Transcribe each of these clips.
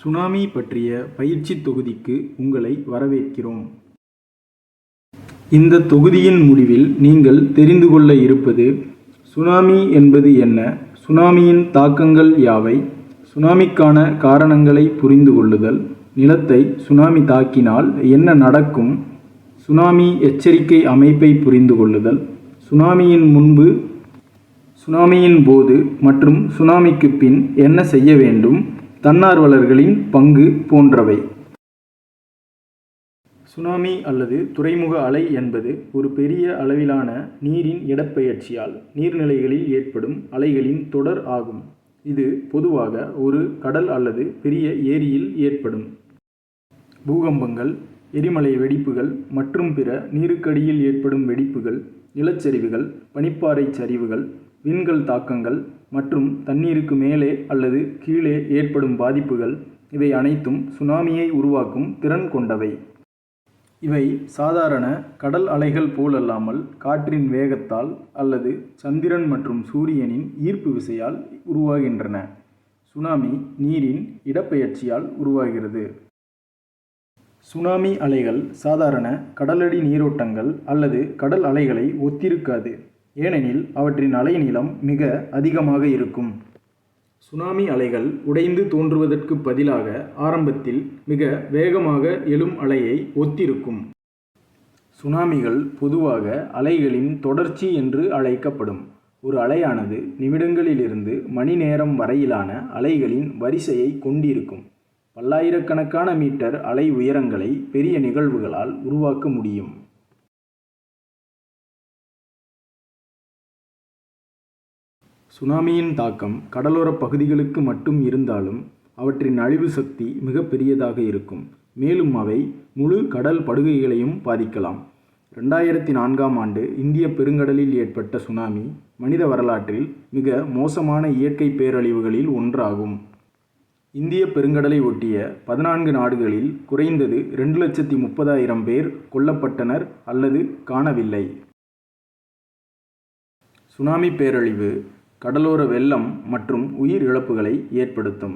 Tsunami பற்றிய பயிற்சித் தொகுதிக்கு உங்களை வரவேற்கிறோம். இந்த தொகுதியின் முடிவில் நீங்கள் தெரிந்து கொள்ள இருப்பது சுனாமி என்பது என்ன? சுனாமியின் தாக்கங்கள் யாவை? சுனாமிக்கான காரணங்களை புரிந்து கொள்ளுதல் நிலத்தை சுனாமி தாக்கினால் என்ன நடக்கும்? சுனாமி எச்சரிக்கை அமைப்பை புரிந்து கொள்ளுதல் சுனாமியின் முன்பு சுனாமியின் போது மற்றும் சுனாமிக்கு பின் என்ன செய்ய வேண்டும்? தன்னார்வலர்களின் பங்கு போன்றவை. சுனாமி அல்லது துறைமுக அலை என்பது ஒரு பெரிய அளவிலான நீரின் இடப்பெயர்ச்சியால் நீர்நிலைகளில் ஏற்படும் அலைகளின் தொடர் ஆகும். இது பொதுவாக ஒரு கடல் அல்லது பெரிய ஏரியில் ஏற்படும். பூகம்பங்கள் எரிமலை வெடிப்புகள் மற்றும் பிற நீருக்கடியில் ஏற்படும் வெடிப்புகள் நிலச்சரிவுகள் பனிப்பாறை சரிவுகள் விண்கல் தாக்கங்கள் மற்றும் தண்ணீருக்கு மேலே அல்லது கீழே ஏற்படும் பாதிப்புகள் இவை அனைத்தும் சுனாமியை உருவாக்கும் திறன் கொண்டவை. இவை சாதாரண கடல் அலைகள் போலல்லாமல் காற்றின் வேகத்தால் அல்லது சந்திரன் மற்றும் சூரியனின் ஈர்ப்பு விசையால் உருவாகின்றன. சுனாமி நீரின் இடப்பெயர்ச்சியால் உருவாகிறது. சுனாமி அலைகள் சாதாரண கடலடி நீரோட்டங்கள் அல்லது கடல் அலைகளை ஒத்திருக்காது. ஏனெனில் அவற்றின் அலைநீளம் மிக அதிகமாக இருக்கும். சுனாமி அலைகள் உடைந்து தோன்றுவதற்கு பதிலாக ஆரம்பத்தில் மிக வேகமாக எழும் அலையை ஒத்திருக்கும். சுனாமிகள் பொதுவாக அலைகளின் தொடர்ச்சி என்று அழைக்கப்படும். ஒரு அலையானது நிமிடங்களிலிருந்து மணி நேரம் வரையிலான அலைகளின் வரிசையை கொண்டிருக்கும். பல்லாயிரக்கணக்கான மீட்டர் அலை உயரங்களை பெரிய நிகழ்வுகளால் உருவாக்க முடியும். சுனாமியின் தாக்கம் கடலோரப் பகுதிகளுக்கு மட்டும் இருந்தாலும் அவற்றின் அழிவு சக்தி மிக பெரியதாக இருக்கும். மேலும் அவை முழு கடல் படுகைகளையும் பாதிக்கலாம். ரெண்டாயிரத்தி நான்காம் ஆண்டு இந்திய பெருங்கடலில் ஏற்பட்ட சுனாமி மனித வரலாற்றில் மிக மோசமான இயற்கை பேரழிவுகளில் ஒன்றாகும். இந்திய பெருங்கடலை ஒட்டிய பதினான்கு நாடுகளில் குறைந்தது ரெண்டு லட்சத்தி முப்பதாயிரம் பேர் கொல்லப்பட்டனர் அல்லது காணவில்லை. சுனாமி பேரழிவு கடலோர வெள்ளம் மற்றும் உயிர் இழப்புகளை ஏற்படுத்தும்.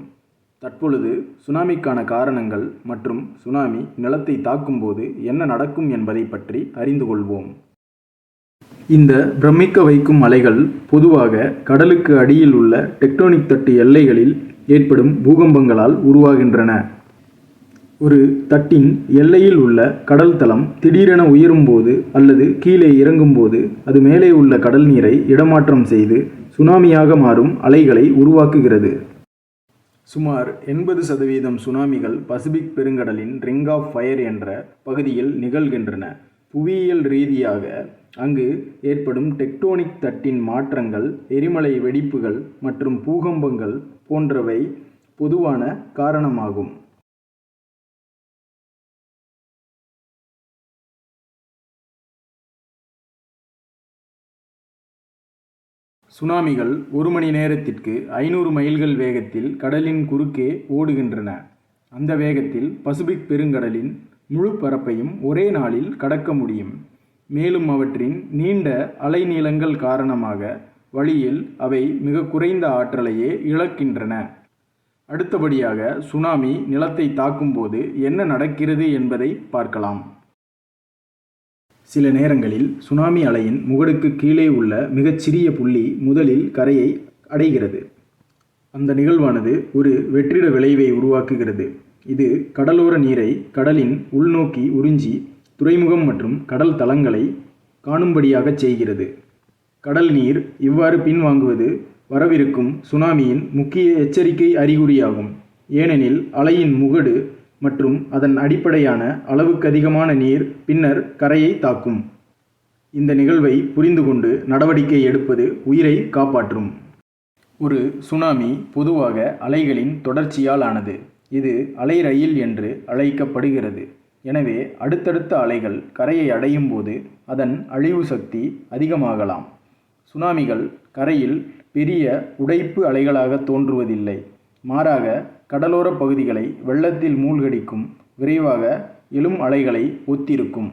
தற்பொழுது சுனாமிக்கான காரணங்கள் மற்றும் சுனாமி நிலத்தை தாக்கும்போது என்ன நடக்கும் என்பதை பற்றி அறிந்து கொள்வோம். இந்த பிரமிக்க வைக்கும் அலைகள் பொதுவாக கடலுக்கு அடியில் உள்ள டெக்டோனிக் தட்டு எல்லைகளில் ஏற்படும் பூகம்பங்களால் உருவாகின்றன. ஒரு தட்டின் எல்லையில் உள்ள கடல் தளம் திடீரென உயரும்போது அல்லது கீழே இறங்கும்போது அது மேலே உள்ள கடல் நீரை இடமாற்றம் செய்து சுனாமியாக மாறும் அலைகளை உருவாக்குகிறது. சுமார் எண்பது சதவீதம் சுனாமிகள் பசிபிக் பெருங்கடலின் ரிங் ஆஃப் ஃபயர் என்ற பகுதியில் நிகழ்கின்றன. புவியியல் ரீதியாக அங்கு ஏற்படும் டெக்டோனிக் தட்டின் மாற்றங்கள் எரிமலை வெடிப்புகள் மற்றும் பூகம்பங்கள் போன்றவை பொதுவான காரணமாகும். சுனாமிகள் ஒரு மணி நேரத்திற்கு ஐநூறு மைல்கள் வேகத்தில் கடலின் குறுக்கே ஓடுகின்றன. அந்த வேகத்தில் பசிபிக் பெருங்கடலின் முழு பரப்பையும் ஒரே நாளில் கடக்க முடியும். மேலும் அவற்றின் நீண்ட அலைநீளங்கள் காரணமாக வழியில் அவை மிக குறைந்த ஆற்றலையே இழக்கின்றன. அடுத்தபடியாக சுனாமி நிலத்தை தாக்கும்போது என்ன நடக்கிறது என்பதை பார்க்கலாம். சில நேரங்களில் சுனாமி அலையின் முகடுக்கு கீழே உள்ள மிகச்சிறிய புள்ளி முதலில் கரையை அடைகிறது. அந்த நிகழ்வானது ஒரு வெற்றிட விளைவை உருவாக்குகிறது. இது கடலோர நீரை கடலின் உள்நோக்கி உறிஞ்சி துறைமுகம் மற்றும் கடல் தளங்களை காணும்படியாகச் செய்கிறது. கடல் நீர் இவ்வாறு பின்வாங்குவது வரவிருக்கும் சுனாமியின் முக்கிய எச்சரிக்கை அறிகுறியாகும். ஏனெனில் அலையின் முகடு மற்றும் அதன் அடிப்படையான அளவுக்கு அதிகமான நீர் பின்னர் கரையை தாக்கும். இந்த நிகழ்வை புரிந்து கொண்டு நடவடிக்கை எடுப்பது உயிரை காப்பாற்றும். ஒரு சுனாமி பொதுவாக அலைகளின் தொடர்ச்சியால் ஆனது. இது அலை ரயில் என்று அழைக்கப்படுகிறது. எனவே அடுத்தடுத்த அலைகள் கரையை அடையும் போது அதன் அழிவு சக்தி அதிகமாகலாம். சுனாமிகள் கரையில் பெரிய உடைப்பு அலைகளாக தோன்றுவதில்லை. மாறாக கடலோரப் பகுதிகளை வெள்ளத்தில் மூழ்கடிக்கும் விரைவாக எழும் அலைகளை ஒத்திருக்கும்.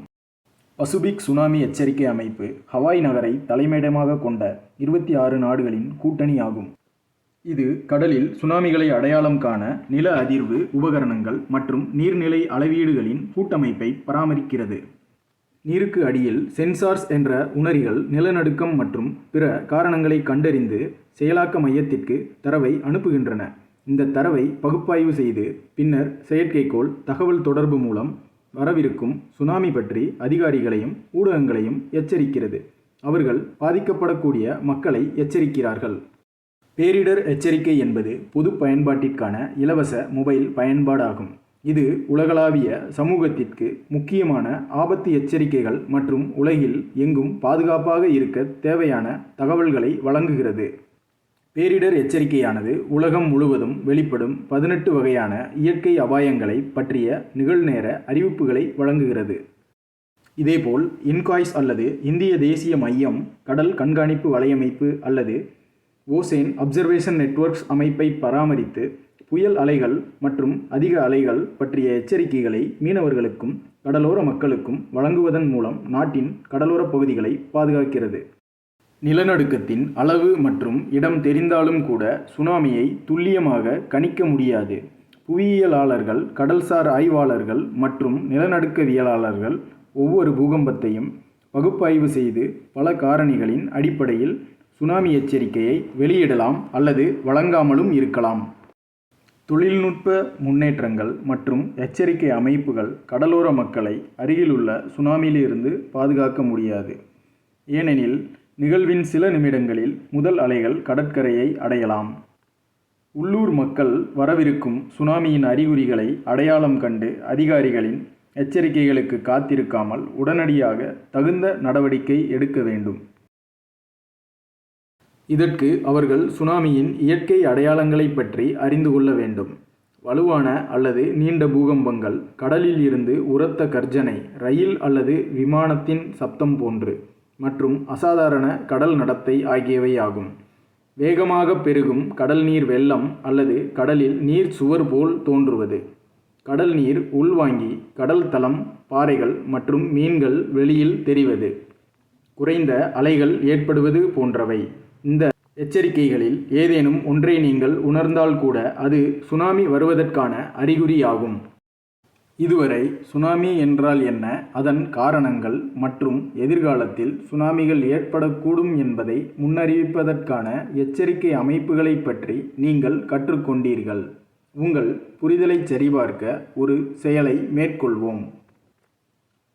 பசுபிக் சுனாமி எச்சரிக்கை அமைப்பு ஹவாய் நகரை தலைமையிடமாக கொண்ட இருபத்தி ஆறு நாடுகளின் கூட்டணி ஆகும். இது கடலில் சுனாமிகளை அடையாளம் காண நில அதிர்வு உபகரணங்கள் மற்றும் நீர்நிலை அளவீடுகளின் கூட்டமைப்பை பராமரிக்கிறது. நீருக்கு அடியில் சென்சார்ஸ் என்ற உணரிகள் நிலநடுக்கம் மற்றும் பிற காரணங்களை கண்டறிந்து செயலாக்க மையத்திற்கு தரவை அனுப்புகின்றன. இந்த தரவை பகுப்பாய்வு செய்து பின்னர் செயற்கைக்கோள் தகவல் தொடர்பு மூலம் வரவிருக்கும் சுனாமி பற்றி அதிகாரிகளையும் ஊடகங்களையும் எச்சரிக்கிறது. அவர்கள் பாதிக்கப்படக்கூடிய மக்களை எச்சரிக்கிறார்கள். பேரிடர் எச்சரிக்கை என்பது பொது பயன்பாட்டிற்கான இலவச மொபைல் பயன்பாடாகும். இது உலகளாவிய சமூகத்திற்கு முக்கியமான ஆபத்து எச்சரிக்கைகள் மற்றும் உலகில் எங்கும் பாதுகாப்பாக இருக்க தேவையான தகவல்களை வழங்குகிறது. பேரிடர் எச்சரிக்கையானது உலகம் முழுவதும் வெளிப்படும் பதினெட்டு வகையான இயற்கை அபாயங்களை பற்றிய நிகழ்நேர அறிவிப்புகளை வழங்குகிறது. இதேபோல் இன்காய்ஸ் அல்லது இந்திய தேசிய மையம் கடல் கண்காணிப்பு வலையமைப்பு அல்லது ஓசேன் அப்சர்வேஷன் நெட்வொர்க்ஸ் அமைப்பை பராமரித்து புயல் அலைகள் மற்றும் அதிக அலைகள் பற்றிய எச்சரிக்கைகளை மீனவர்களுக்கும் கடலோர மக்களுக்கும் வழங்குவதன் மூலம் நாட்டின் கடலோரப் பகுதிகளை பாதுகாக்கிறது. நிலநடுக்கத்தின் அளவு மற்றும் இடம் தெரிந்தாலும் கூட சுனாமியை துல்லியமாக கணிக்க முடியாது. புவியியலாளர்கள் கடல்சார் ஆய்வாளர்கள் மற்றும் நிலநடுக்கவியலாளர்கள் ஒவ்வொரு பூகம்பத்தையும் பகுப்பாய்வு செய்து பல காரணிகளின் அடிப்படையில் சுனாமி எச்சரிக்கையை வெளியிடலாம் அல்லது வழங்காமலும் இருக்கலாம். தொழில்நுட்ப முன்னேற்றங்கள் மற்றும் எச்சரிக்கை அமைப்புகள் கடலோர மக்களை அருகிலுள்ள சுனாமியிலிருந்து பாதுகாக்க முடியாது. ஏனெனில் நிகழ்வின் சில நிமிடங்களில் முதல் அலைகள் கடற்கரையை அடையலாம். உள்ளூர் மக்கள் வரவிருக்கும் சுனாமியின் அறிகுறிகளை அடையாளம் கண்டு அதிகாரிகளின் எச்சரிக்கைகளுக்கு காத்திருக்காமல் உடனடியாக தகுந்த நடவடிக்கை எடுக்க வேண்டும். இதற்கு அவர்கள் சுனாமியின் இயற்கை அடையாளங்களைப் பற்றி அறிந்து கொள்ள வேண்டும். வலுவான அல்லது நீண்ட பூகம்பங்கள் கடலில் இருந்து உரத்த கர்ஜனை ரயில் அல்லது விமானத்தின் சப்தம் போன்று. மற்றும் அசாதாரண கடல் நடத்தை ஆகியவை ஆகும். வேகமாக பெருகும் கடல் நீர் வெள்ளம் அல்லது கடலில் நீர் சுவர் போல் தோன்றுவது. கடல் நீர் உள்வாங்கி கடல் தளம் பாறைகள் மற்றும் மீன்கள் வெளியில் தெரிவது. குறைந்த அலைகள் ஏற்படுவது போன்றவை. இந்த எச்சரிக்கைகளில் ஏதேனும் ஒன்றை நீங்கள் உணர்ந்தால் கூட அது சுனாமி வருவதற்கான அறிகுறியாகும். இதுவரை சுனாமி என்றால் என்ன? அதன் காரணங்கள் மற்றும் எதிர்காலத்தில் சுனாமிகள் ஏற்படக்கூடும் என்பதை முன்னறிவிப்பதற்கான எச்சரிக்கை அமைப்புகளைப் பற்றி நீங்கள் கற்றுக்கொண்டீர்கள். உங்கள் புரிதலை சரிபார்க்க ஒரு செயலை மேற்கொள்வோம்.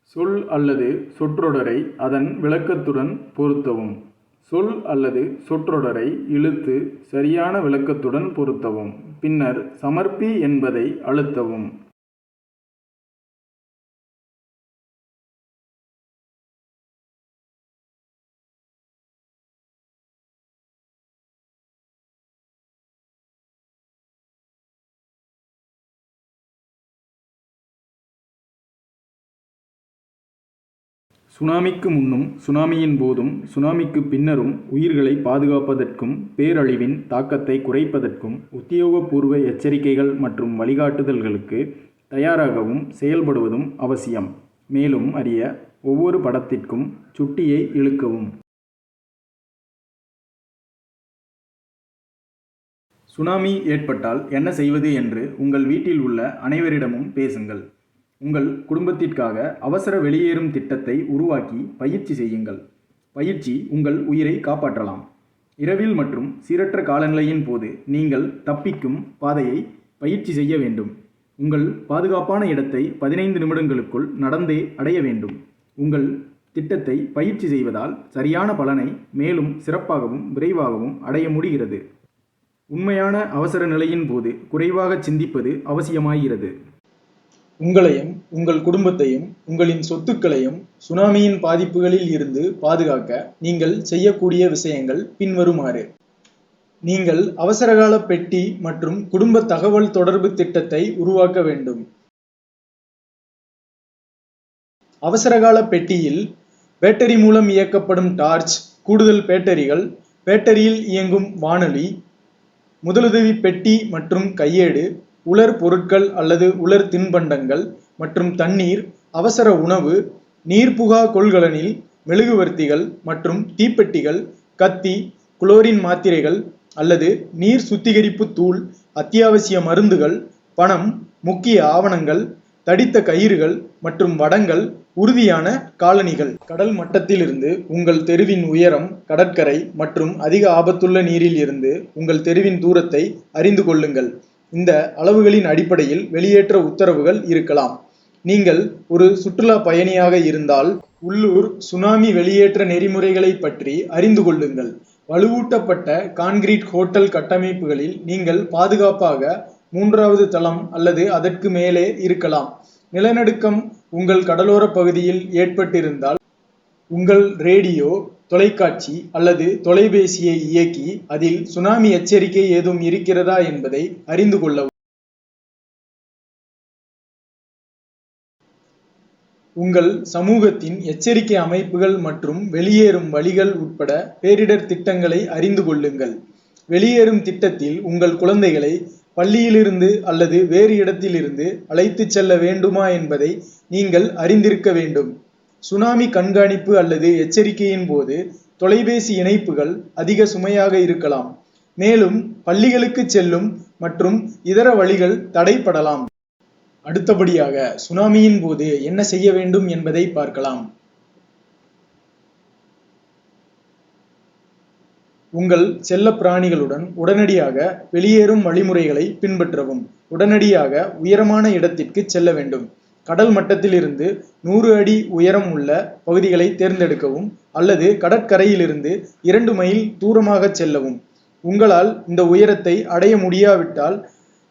சொல் அல்லது சொற்றொடரை அதன் விளக்கத்துடன் பொருத்தவும். சொல் அல்லது சொற்றொடரை இழுத்து சரியான விளக்கத்துடன் பொருத்தவும். பின்னர் சமர்ப்பி என்பதை அழுத்தவும். சுனாமிக்கு முன்னும் சுனாமியின் போதும் சுனாமிக்கு பின்னரும் உயிர்களை பாதுகாப்பதற்கும் பேரழிவின் தாக்கத்தை குறைப்பதற்கும் உத்தியோகபூர்வ எச்சரிக்கைகள் மற்றும் வழிகாட்டுதல்களுக்கு தயாராகவும் செயல்படுவதும் அவசியம். மேலும் அறிய ஒவ்வொரு படத்திற்கும் சுட்டியை இழுக்கவும். சுனாமி ஏற்பட்டால் என்ன செய்வது என்று உங்கள் வீட்டில் உள்ள அனைவரிடமும் பேசுங்கள். உங்கள் குடும்பத்திற்காக அவசர வெளியேறும் திட்டத்தை உருவாக்கி பயிற்சி செய்யுங்கள். பயிற்சி உங்கள் உயிரை காப்பாற்றலாம். இரவில் மற்றும் சீரற்ற காலநிலையின் போது நீங்கள் தப்பிக்கும் பாதையை பயிற்சி செய்ய வேண்டும். உங்கள் பாதுகாப்பான இடத்தை பதினைந்து நிமிடங்களுக்குள் நடந்தே அடைய வேண்டும். உங்கள் திட்டத்தை பயிற்சி செய்வதால் சரியான பலனை மேலும் சிறப்பாகவும் விரைவாகவும் அடைய முடிகிறது. உண்மையான அவசர நிலையின் போது குறைவாக சிந்திப்பது அவசியமாகிறது. உங்களையும் உங்கள் குடும்பத்தையும் உங்களின் சொத்துக்களையும் சுனாமியின் பாதிப்புகளில் இருந்து பாதுகாக்க நீங்கள் செய்யக்கூடிய விஷயங்கள் பின்வருமாறு. நீங்கள் அவசரகால பெட்டி மற்றும் குடும்ப தகவல் தொடர்பு திட்டத்தை உருவாக்க வேண்டும். அவசரகால பெட்டியில் பேட்டரி மூலம் இயக்கப்படும் டார்ச் கூடுதல் பேட்டரிகள் பேட்டரியில் இயங்கும் வானொலி முதலுதவி பெட்டி மற்றும் கையேடு உலர் பொருட்கள் அல்லது உலர் தின்பண்டங்கள் மற்றும் தண்ணீர் அவசர உணவு நீர்புகா கொள்கலனில் மெழுகுவர்த்திகள் மற்றும் தீப்பெட்டிகள் கத்தி குளோரின் மாத்திரைகள் அல்லது நீர் சுத்திகரிப்பு தூள் அத்தியாவசிய மருந்துகள் பணம் முக்கிய ஆவணங்கள் தடித்த கயிறுகள் மற்றும் வடங்கள் உறுதியான காலணிகள். கடல் மட்டத்திலிருந்து உங்கள் தெருவின் உயரம் கடற்கரை மற்றும் அதிக ஆபத்துள்ள நீரில் இருந்து உங்கள் தெருவின் தூரத்தை அறிந்து கொள்ளுங்கள். இந்த அளவுகளின் அடிப்படையில் வெளியேற்ற உத்தரவுகள் இருக்கலாம். நீங்கள் ஒரு சுற்றுலா பயணியாக இருந்தால் உள்ளூர் சுனாமி வெளியேற்ற நெறிமுறைகளை பற்றி அறிந்து கொள்ளுங்கள். வலுவூட்டப்பட்ட கான்கிரீட் ஹோட்டல் கட்டமைப்புகளில் நீங்கள் பாதுகாப்பாக மூன்றாவது தளம் அல்லது அதற்கு மேலே இருக்கலாம். நிலநடுக்கம் உங்கள் கடலோர பகுதியில் ஏற்பட்டிருந்தால் உங்கள் ரேடியோ தொலைக்காட்சி அல்லது தொலைபேசியை இயக்கி அதில் சுனாமி எச்சரிக்கை ஏதும் இருக்கிறதா என்பதை அறிந்து கொள்ளவும். உங்கள் சமூகத்தின் எச்சரிக்கை அமைப்புகள் மற்றும் வெளியேறும் வழிகள் உட்பட பேரிடர் திட்டங்களை அறிந்து கொள்ளுங்கள். வெளியேறும் திட்டத்தில் உங்கள் குழந்தைகளை பள்ளியிலிருந்து அல்லது வேறு இடத்திலிருந்து அழைத்துச் செல்ல வேண்டுமா என்பதை நீங்கள் அறிந்திருக்க வேண்டும். சுனாமி கண்காணிப்பு அல்லது எச்சரிக்கையின் போது தொலைபேசி இணைப்புகள் அதிக சுமையாக இருக்கலாம். மேலும் பள்ளிகளுக்கு செல்லும் மற்றும் இதர வழிகள் தடைப்படலாம். அடுத்தபடியாக சுனாமியின் போது என்ன செய்ய வேண்டும் என்பதை பார்க்கலாம். உங்கள் செல்ல பிராணிகளுடன் உடனடியாக வெளியேறும் வழிமுறைகளை பின்பற்றவும். உடனடியாக உயரமான இடத்திற்கு செல்ல வேண்டும். கடல் மட்டத்திலிருந்து நூறு அடி உயரம் உள்ள பகுதிகளை தேர்ந்தெடுக்கவும் அல்லது கடற்கரையிலிருந்து இரண்டு மைல் தூரமாக செல்லவும். உங்களால் இந்த உயரத்தை அடைய முடியாவிட்டால்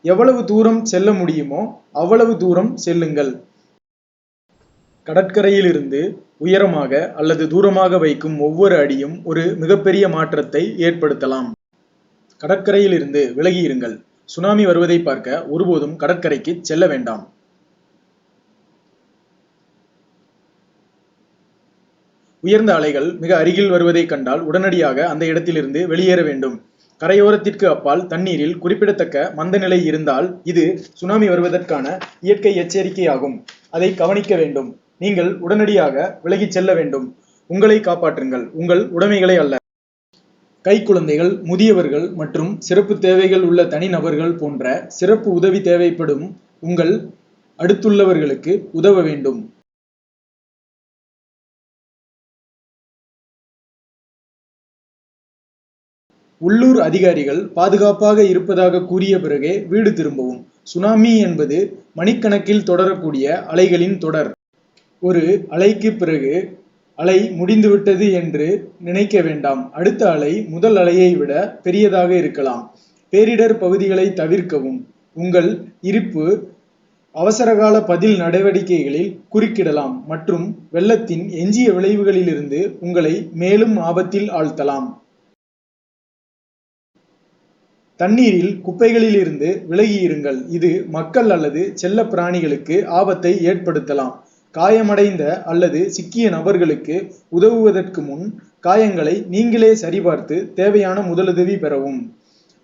எவ்வளவு தூரம் செல்ல முடியுமோ அவ்வளவு தூரம் செல்லுங்கள். கடற்கரையிலிருந்து உயரமாக அல்லது தூரமாக வைக்கும் ஒவ்வொரு அடியும் ஒரு மிகப்பெரிய மாற்றத்தை ஏற்படுத்தலாம். கடற்கரையிலிருந்து விலகியிருங்கள். சுனாமி வருவதை பார்க்க ஒருபோதும் கடற்கரைக்கு செல்ல வேண்டாம். உயர்ந்த அலைகள் மிக அருகில் வருவதைக் கண்டால் உடனடியாக அந்த இடத்திலிருந்து வெளியேற வேண்டும். கரையோரத்திற்கு அப்பால் தண்ணீரில் குறிப்பிடத்தக்க மந்தநிலை இருந்தால் இது சுனாமி வருவதற்கான இயற்கை எச்சரிக்கையாகும். அதை கவனிக்க வேண்டும். நீங்கள் உடனடியாக விலகிச் செல்ல வேண்டும். உங்களை காப்பாற்றுங்கள். உங்கள் உடைமைகளை அல்ல. கைக்குழந்தைகள் முதியவர்கள் மற்றும் சிறப்பு தேவைகள் உள்ள தனிநபர்கள் போன்ற சிறப்பு உதவி தேவைப்படும் உங்கள் அடுத்துள்ளவர்களுக்கு உதவ வேண்டும். உள்ளூர் அதிகாரிகள் பாதுகாப்பாக இருப்பதாக கூறிய பிறகே வீடு திரும்பவும். சுனாமி என்பது மணிக்கணக்கில் தொடரக்கூடிய அலைகளின் தொடர். ஒரு அலைக்கு பிறகு அலை முடிந்துவிட்டது என்று நினைக்க வேண்டாம். அடுத்த அலை முதல் அலையை விட பெரியதாக இருக்கலாம். பேரிடர் பகுதிகளை தவிர்க்கவும். உங்கள் இருப்பு அவசரகால பதில் நடவடிக்கைகளில் குறுக்கிடலாம் மற்றும் வெள்ளத்தின் எஞ்சிய விளைவுகளிலிருந்து உங்களை மேலும் ஆபத்தில் ஆழ்த்தலாம். தண்ணீரில் குப்பைகளிலிருந்து விலகி இருங்கள் இது மக்கள் அல்லது செல்ல பிராணிகளுக்கு ஆபத்தை ஏற்படுத்தலாம். காயமடைந்த அல்லது சிக்கிய நபர்களுக்கு உதவுவதற்கு முன் காயங்களை நீங்களே சரிபார்த்து தேவையான முதலுதவி பெறவும்.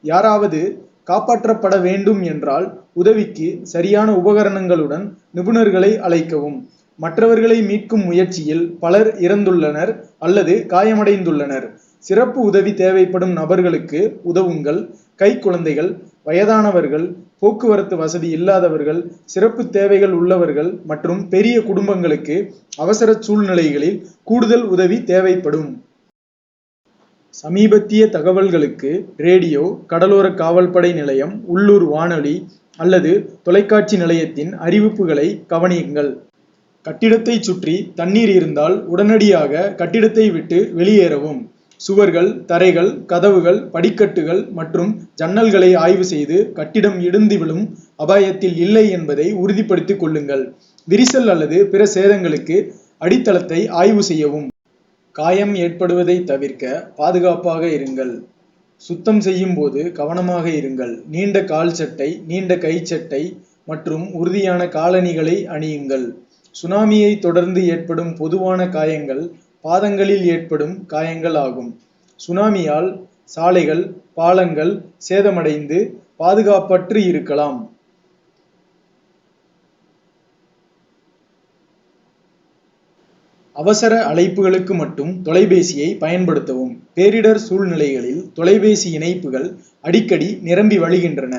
யாராவது காப்பாற்றப்பட வேண்டும் என்றால் உதவிக்கு சரியான உபகரணங்களுடன் நிபுணர்களை அழைக்கவும். மற்றவர்களை மீட்கும் முயற்சியில் பலர் இறந்துள்ளனர் அல்லது காயமடைந்துள்ளனர். சிறப்பு உதவி தேவைப்படும் நபர்களுக்கு உதவுங்கள். கைக்குழந்தைகள் வயதானவர்கள் போக்குவரத்து வசதி இல்லாதவர்கள் சிறப்பு தேவைகள் உள்ளவர்கள் மற்றும் பெரிய குடும்பங்களுக்கு அவசர சூழ்நிலைகளில் கூடுதல் உதவி தேவைப்படும். சமீபத்திய தகவல்களுக்கு ரேடியோ கடலோர காவல்படை நிலையம் உள்ளூர் வானொலி அல்லது தொலைக்காட்சி நிலையத்தின் அறிவிப்புகளை கவனியுங்கள். கட்டிடத்தை சுற்றி தண்ணீர் இருந்தால் உடனடியாக கட்டிடத்தை விட்டு வெளியேறவும். சுவர்கள் தரைகள் கதவுகள் படிக்கட்டுகள் மற்றும் ஜன்னல்களை ஆய்வு செய்து கட்டிடம் இடிந்து விழும் அபாயத்தில் இல்லை என்பதை உறுதிப்படுத்திக் கொள்ளுங்கள். விரிசல் அல்லது பிற சேதங்களுக்கு அடித்தளத்தை ஆய்வு செய்யவும். காயம் ஏற்படுவதை தவிர்க்க பாதுகாப்பாக இருங்கள். சுத்தம் செய்யும் போது கவனமாக இருங்கள். நீண்ட கால் சட்டை நீண்ட கை சட்டை மற்றும் உறுதியான காலணிகளை அணியுங்கள். சுனாமியை தொடர்ந்து ஏற்படும் பொதுவான காயங்கள் பாதங்களில் ஏற்படும் காயங்கள் ஆகும். சுனாமியால் சாலைகள் பாலங்கள் சேதமடைந்து பாதுகாப்பற்று இருக்கலாம். அவசர அழைப்புகளுக்கு மட்டும் தொலைபேசியை பயன்படுத்தவும். பேரிடர் சூழ்நிலைகளில் தொலைபேசி இணைப்புகள் அடிக்கடி நிரம்பி வழிகின்றன.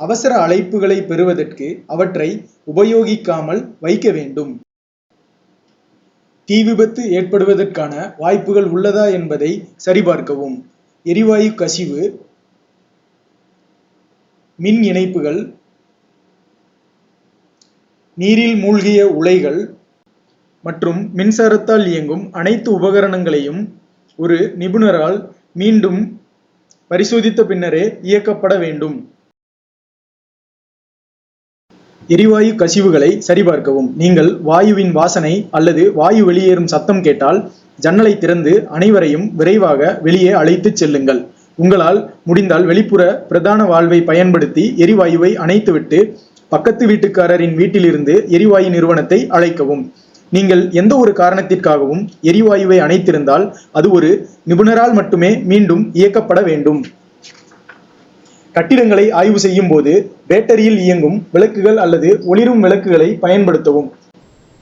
அவசர அழைப்புகளை பெறுவதற்கு அவற்றை உபயோகிக்காமல் வைக்க வேண்டும். தீ விபத்து ஏற்படுவதற்கான வாய்ப்புகள் உள்ளதா என்பதை சரிபார்க்கவும். எரிவாயு கசிவு மின் இணைப்புகள் நீரில் மூழ்கிய உலைகள் மற்றும் மின்சாரத்தால் இயங்கும் அனைத்து உபகரணங்களையும் ஒரு நிபுணரால் மீண்டும் பரிசோதித்த பின்னரே இயக்கப்பட வேண்டும். எரிவாயு கசிவுகளை சரிபார்க்கவும். நீங்கள் வாயுவின் வாசனை அல்லது வாயு வெளியேறும் சத்தம் கேட்டால் ஜன்னலை திறந்து அனைவரையும் விரைவாக வெளியே அழைத்துச் செல்லுங்கள். உங்களால் முடிந்தால் வெளிப்புற பிரதான வாழ்வை பயன்படுத்தி எரிவாயுவை அணைத்துவிட்டு பக்கத்து வீட்டுக்காரரின் வீட்டிலிருந்து எரிவாயு நிறுவனத்தை அழைக்கவும். நீங்கள் எந்த ஒரு காரணத்திற்காகவும் எரிவாயுவை அணைத்திருந்தால் அது ஒரு நிபுணரால் மட்டுமே மீண்டும் இயக்கப்பட வேண்டும். கட்டிடங்களை ஆய்வு செய்யும் போது பேட்டரியில் இயங்கும் விளக்குகள் அல்லது ஒளிரும் விளக்குகளை பயன்படுத்தவும்.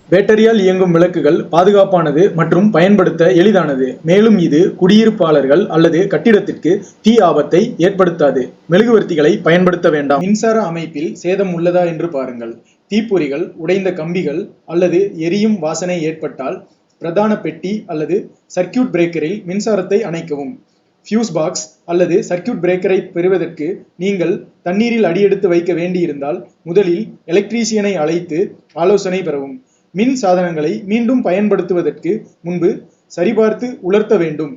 பேட்டரியால் இயங்கும் விளக்குகள் பாதுகாப்பானது மற்றும் பயன்படுத்த எளிதானது. மேலும் இது குடியிருப்பாளர்கள் அல்லது கட்டிடத்திற்கு தீ ஆபத்தை ஏற்படுத்தாது. மெழுகுவர்த்திகளை பயன்படுத்த வேண்டாம். மின்சார அமைப்பில் சேதம் உள்ளதா என்று பாருங்கள். தீப்பொறிகள் உடைந்த கம்பிகள் அல்லது எரியும் வாசனை ஏற்பட்டால் பிரதான பெட்டி அல்லது சர்க்கியூட் பிரேக்கரில் மின்சாரத்தை அணைக்கவும். ஃபியூஸ் பாக்ஸ் அல்லது சர்க்கியூட் பிரேக்கரை பெறுவதற்கு நீங்கள் தண்ணீரில் அடியெடுத்து வைக்க வேண்டியிருந்தால் முதலில் எலக்ட்ரீசியனை அழைத்து ஆலோசனை பெறவும். மின் சாதனங்களை மீண்டும் பயன்படுத்துவதற்கு முன்பு சரிபார்த்து உலர்த்த வேண்டும்.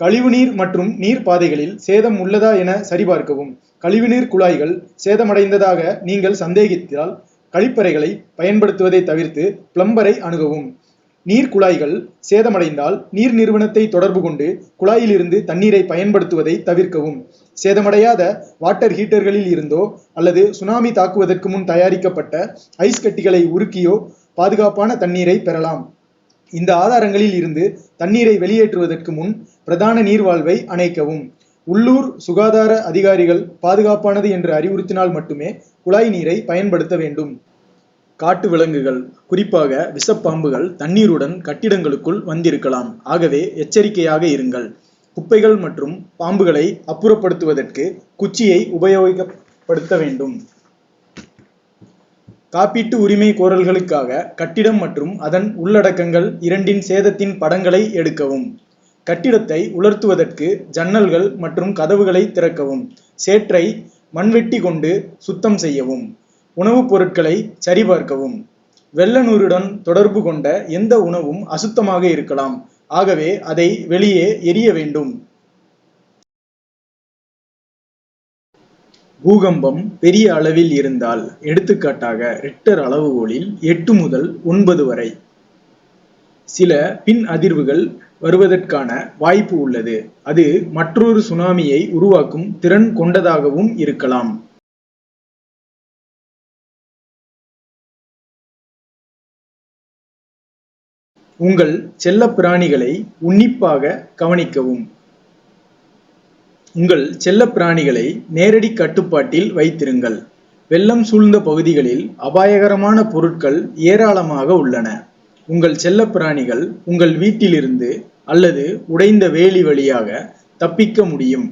கழிவுநீர் மற்றும் நீர் பாதைகளில் சேதம் உள்ளதா என சரிபார்க்கவும். கழிவுநீர் குழாய்கள் சேதமடைந்ததாக நீங்கள் சந்தேகித்தால் கழிப்பறைகளை பயன்படுத்துவதை தவிர்த்து பிளம்பரை அணுகவும். நீர் குழாய்கள் சேதமடைந்தால் நீர் நிறுவனத்தை தொடர்பு கொண்டு குழாயிலிருந்து தண்ணீரை பயன்படுத்துவதை தவிர்க்கவும். சேதமடையாத வாட்டர் ஹீட்டர்களில் இருந்தோ அல்லது சுனாமி தாக்குவதற்கு முன் தயாரிக்கப்பட்ட ஐஸ் கட்டிகளை உருக்கியோ பாதுகாப்பான தண்ணீரை பெறலாம். இந்த ஆதாரங்களில் இருந்து தண்ணீரை வெளியேற்றுவதற்கு முன் பிரதான நீர்வாழ்வை அணைக்கவும். உள்ளூர் சுகாதார அதிகாரிகள் பாதுகாப்பானது என்று அறிவுறுத்தினால் மட்டுமே குழாய் நீரை பயன்படுத்த வேண்டும். காட்டு விலங்குகள் குறிப்பாக விஷப்பாம்புகள் தண்ணீருடன் கட்டிடங்களுக்குள் வந்திருக்கலாம். ஆகவே எச்சரிக்கையாக இருங்கள். குப்பைகள் மற்றும் பாம்புகளை அப்புறப்படுத்துவதற்கு குச்சியை உபயோகப்படுத்த வேண்டும். காப்பீட்டு உரிமை கோரல்களுக்காக கட்டிடம் மற்றும் அதன் உள்ளடக்கங்கள் இரண்டின் சேதத்தின் படங்களை எடுக்கவும். கட்டிடத்தை உலர்த்துவதற்கு ஜன்னல்கள் மற்றும் கதவுகளை திறக்கவும். சேற்றை மண்வெட்டி கொண்டு சுத்தம் செய்யவும். உணவுப் பொருட்களை சரிபார்க்கவும். வெள்ளநூருடன் தொடர்பு கொண்ட எந்த உணவும் அசுத்தமாக இருக்கலாம். ஆகவே அதை வெளியே எரிய வேண்டும். பூகம்பம் பெரிய அளவில் இருந்தால் எடுத்துக்காட்டாக ரிக்டர் அளவுகோலில் எட்டு முதல் ஒன்பது வரை. சில பின் அதிர்வுகள் வருவதற்கான வாய்ப்பு உள்ளது. அது மற்றொரு சுனாமியை உருவாக்கும் திறன் கொண்டதாகவும் இருக்கலாம். உங்கள் செல்லப்பிராணிகளை உன்னிப்பாக கவனிக்கவும். உங்கள் செல்லப்பிராணிகளை நேரடி கட்டுப்பாட்டில் வைத்திருங்கள். வெள்ளம் சூழ்ந்த பகுதிகளில் அபாயகரமான பொருட்கள் ஏராளமாக உள்ளன. உங்கள் செல்லப்பிராணிகள் உங்கள் வீட்டிலிருந்து அல்லது உடைந்த வேலி வழியாக தப்பிக்க முடியும்.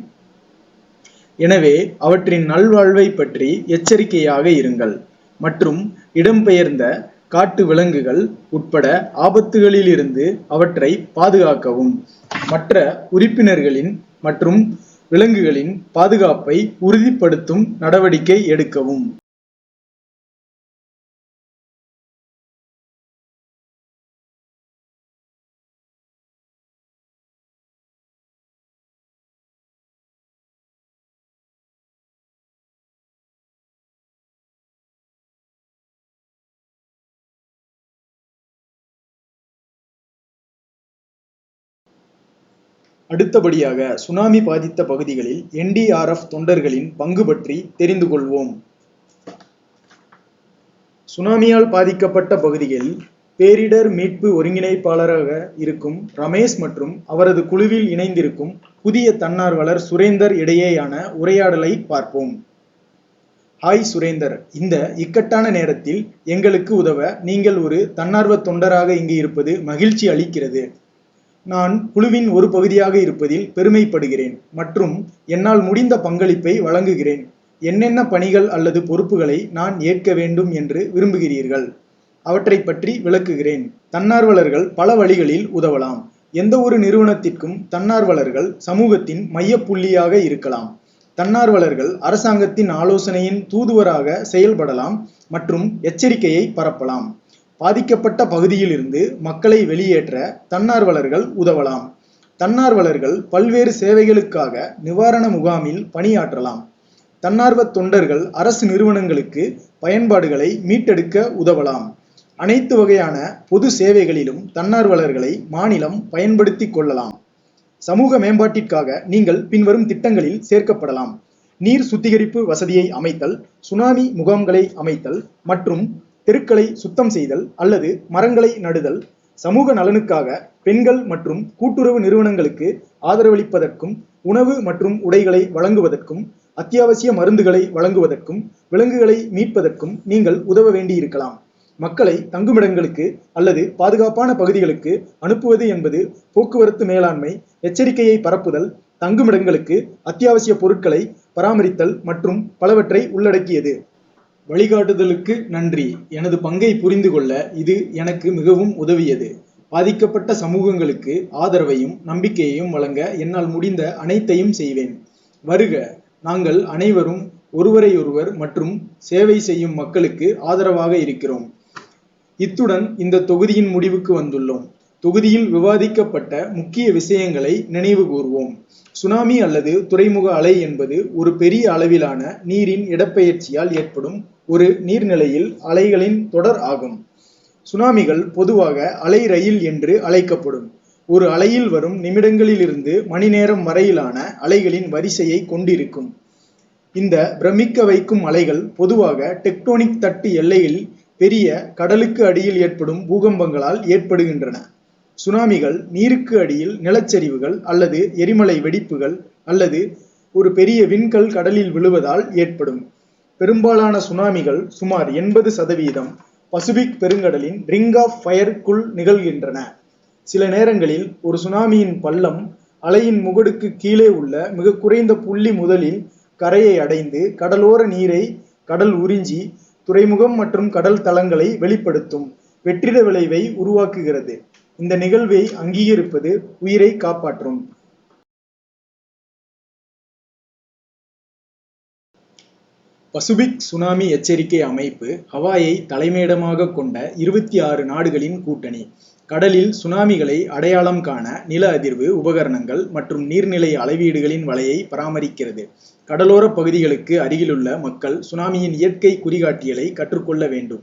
எனவே அவற்றின் நல்வாழ்வை பற்றி எச்சரிக்கையாக இருங்கள். மற்றும் இடம்பெயர்ந்த காட்டு விலங்குகள் உட்பட ஆபத்துகளிலிருந்து அவற்றை பாதுகாக்கவும். மற்ற உறுப்பினர்களின் மற்றும் விலங்குகளின் பாதுகாப்பை உறுதிப்படுத்தும் நடவடிக்கை எடுக்கவும். அடுத்தபடியாக சுனாமி பாதித்த பகுதிகளில் என்டிஆர்எஃப் தொண்டர்களின் பங்கு பற்றி தெரிந்து கொள்வோம். சுனாமியால் பாதிக்கப்பட்ட பகுதிகளில் பேரிடர் மீட்பு ஒருங்கிணைப்பாளராக இருக்கும் ரமேஷ் மற்றும் அவரது குழுவில் இணைந்திருக்கும் புதிய தன்னார்வலர் சுரேந்தர் இடையேயான உரையாடலை பார்ப்போம். ஹாய் சுரேந்தர். இந்த இக்கட்டான நேரத்தில் எங்களுக்கு உதவ நீங்கள் ஒரு தன்னார்வ தொண்டராக இங்கு இருப்பது மகிழ்ச்சி அளிக்கிறது. நான் குழுவின் ஒரு பகுதியாக இருப்பதில் பெருமைப்படுகிறேன் மற்றும் என்னால் முடிந்த பங்களிப்பை வழங்குகிறேன். என்னென்ன பணிகள் அல்லது பொறுப்புகளை நான் ஏற்க வேண்டும் என்று விரும்புகிறீர்கள்? அவற்றை பற்றி விளக்குகிறேன். தன்னார்வலர்கள் பல வழிகளில் உதவலாம். எந்த ஒரு நிறுவனத்திற்கும் தன்னார்வலர்கள் சமூகத்தின் மையப்புள்ளியாக இருக்கலாம். தன்னார்வலர்கள் அரசாங்கத்தின் ஆலோசனையின் தூதுவராக செயல்படலாம் மற்றும் எச்சரிக்கையை பரப்பலாம். பாதிக்கப்பட்ட பகுதியிலிருந்து மக்களை வெளியேற்ற தன்னார்வலர்கள் உதவலாம். தன்னார்வலர்கள் பல்வேறு சேவைகளுக்காக நிவாரண முகாமில் பணியாற்றலாம். தன்னார்வ தொண்டர்கள் அரசு நிறுவனங்களுக்கு பயன்பாடுகளை மீட்டெடுக்க உதவலாம். அனைத்து வகையான பொது சேவைகளிலும் தன்னார்வலர்களை மாநிலம் பயன்படுத்தி கொள்ளலாம். சமூக மேம்பாட்டிற்காக நீங்கள் பின்வரும் திட்டங்களில் சேர்க்கப்படலாம். நீர் சுத்திகரிப்பு வசதியை அமைத்தல் சுனாமி முகாம்களை அமைத்தல் மற்றும் தெருக்களை சுத்தம் செய்தல் அல்லது மரங்களை நடுதல் சமூக நலனுக்காக பெண்கள் மற்றும் கூட்டுறவு நிறுவனங்களுக்கு ஆதரவளிப்பதற்கும் உணவு மற்றும் உடைகளை வழங்குவதற்கும் அத்தியாவசிய மருந்துகளை வழங்குவதற்கும் விலங்குகளை மீட்பதற்கும் நீங்கள் உதவ வேண்டியிருக்கலாம். மக்களை தங்குமிடங்களுக்கு அல்லது பாதுகாப்பான பகுதிகளுக்கு அனுப்புவது என்பது போக்குவரத்து மேலாண்மை எச்சரிக்கையை பரப்புதல் தங்குமிடங்களுக்கு அத்தியாவசிய பொருட்களை பராமரித்தல் மற்றும் பலவற்றை உள்ளடக்கியது. வழிகாட்டுதலுக்கு நன்றி. எனது பங்கை புரிந்து கொள்ள இது எனக்கு மிகவும் உதவியது. பாதிக்கப்பட்ட சமூகங்களுக்கு ஆதரவையும் நம்பிக்கையையும் வழங்க என்னால் முடிந்த அனைத்தையும் செய்வேன். வருக. நாங்கள் அனைவரும் ஒருவரையொருவர் மற்றும் சேவை செய்யும் மக்களுக்கு ஆதரவாக இருக்கிறோம். இத்துடன் இந்த தொகுதியின் முடிவுக்கு வந்துள்ளோம். தொகுதியில் விவாதிக்கப்பட்ட முக்கிய விஷயங்களை நினைவு கூர்வோம். சுனாமி அல்லது துறைமுக அலை என்பது ஒரு பெரிய அளவிலான நீரின் இடப்பெயர்ச்சியால் ஏற்படும் ஒரு நீர்நிலையில் அலைகளின் தொடர் ஆகும். சுனாமிகள் பொதுவாக அலை ரயில் என்று அழைக்கப்படும். ஒரு அலையில் வரும் நிமிடங்களிலிருந்து மணி நேரம் வரையிலான அலைகளின் வரிசையை கொண்டிருக்கும். இந்த பிரமிக்க வைக்கும் அலைகள் பொதுவாக டெக்டோனிக் தட்டு எல்லையில் பெரிய கடலுக்கு அடியில் ஏற்படும் பூகம்பங்களால் ஏற்படுகின்றன. சுனாமிகள் நீருக்கு அடியில் நிலச்சரிவுகள் அல்லது எரிமலை வெடிப்புகள் அல்லது ஒரு பெரிய விண்கல் கடலில் விழுவதால் ஏற்படும். பெரும்பாலான சுனாமிகள் சுமார் எண்பது சதவீதம் பசிபிக் பெருங்கடலின் ரிங் ஆஃப் ஃபயருக்குள் நிகழ்கின்றன. சில நேரங்களில் ஒரு சுனாமியின் பள்ளம் அலையின் முகடுக்கு கீழே உள்ள மிக குறைந்த புள்ளி முதலில் கரையை அடைந்து கடலோர நீரை கடல் உறிஞ்சி துறைமுகம் மற்றும் கடல் தளங்களை வெளிப்படுத்தும் வெற்றிட விளைவை உருவாக்குகிறது. இந்த நிகழ்வை அங்கீகரிப்பது உயிரை காப்பாற்றும். பசுபிக் சுனாமி எச்சரிக்கை அமைப்பு ஹவாயை தலைமையிடமாக கொண்ட இருபத்தி ஆறு நாடுகளின் கூட்டணி. கடலில் சுனாமிகளை அடையாளம் காண நில அதிர்வு உபகரணங்கள் மற்றும் நீர்நிலை அளவீடுகளின் வலையை பராமரிக்கிறது. கடலோர பகுதிகளுக்கு அருகிலுள்ள மக்கள் சுனாமியின் இயற்கை குறிகாட்டியலை கற்றுக்கொள்ள வேண்டும்.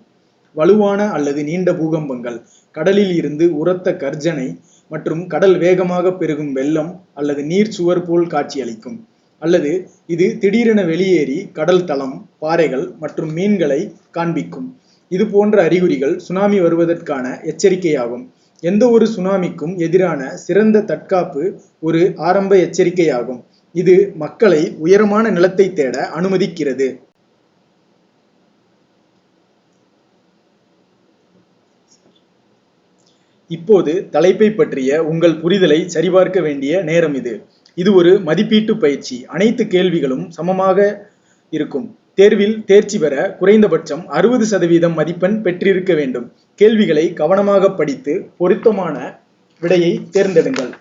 வலுவான அல்லது நீண்ட பூகம்பங்கள் கடலில் இருந்து உரத்த கர்ஜனை மற்றும் கடல் வேகமாக பெருகும் வெள்ளம் அல்லது நீர் சுவர் போல் காட்சியளிக்கும். அல்லது இது திடீரென வெளியேறி கடல் தளம் பாறைகள் மற்றும் மீன்களை காண்பிக்கும். இது போன்ற அறிகுறிகள் சுனாமி வருவதற்கான எச்சரிக்கையாகும். எந்த ஒரு சுனாமிக்கும் எதிரான சிறந்த தற்காப்பு ஒரு ஆரம்ப எச்சரிக்கையாகும். இது மக்களை உயரமான நிலத்தை தேட அனுமதிக்கிறது. இப்போது தலைப்பை பற்றிய உங்கள் புரிதலை சரிபார்க்க வேண்டிய நேரம் இது. இது ஒரு மதிப்பீட்டு பயிற்சி. அனைத்து கேள்விகளும் சமமாக இருக்கும். தேர்வில் தேர்ச்சி பெற குறைந்தபட்சம் அறுபது சதவீதம் மதிப்பெண் பெற்றிருக்க வேண்டும். கேள்விகளை கவனமாக படித்து பொருத்தமான விடையை தேர்ந்தெடுங்கள்.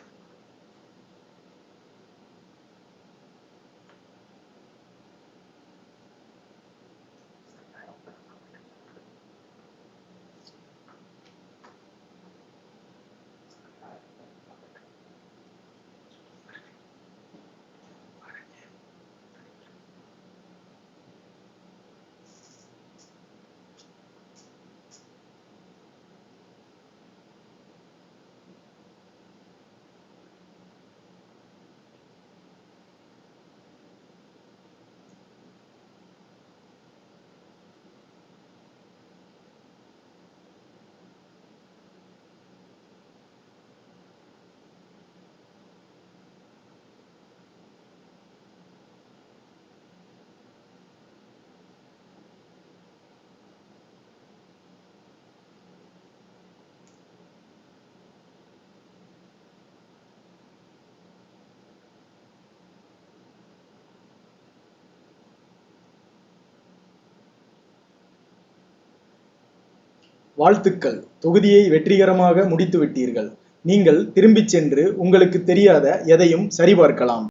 வாழ்த்துக்கள். தொகுதியை வெற்றிகரமாக முடித்துவிட்டீர்கள். நீங்கள் திரும்பிச் சென்று உங்களுக்கு தெரியாத எதையும் சரிபார்க்கலாம்.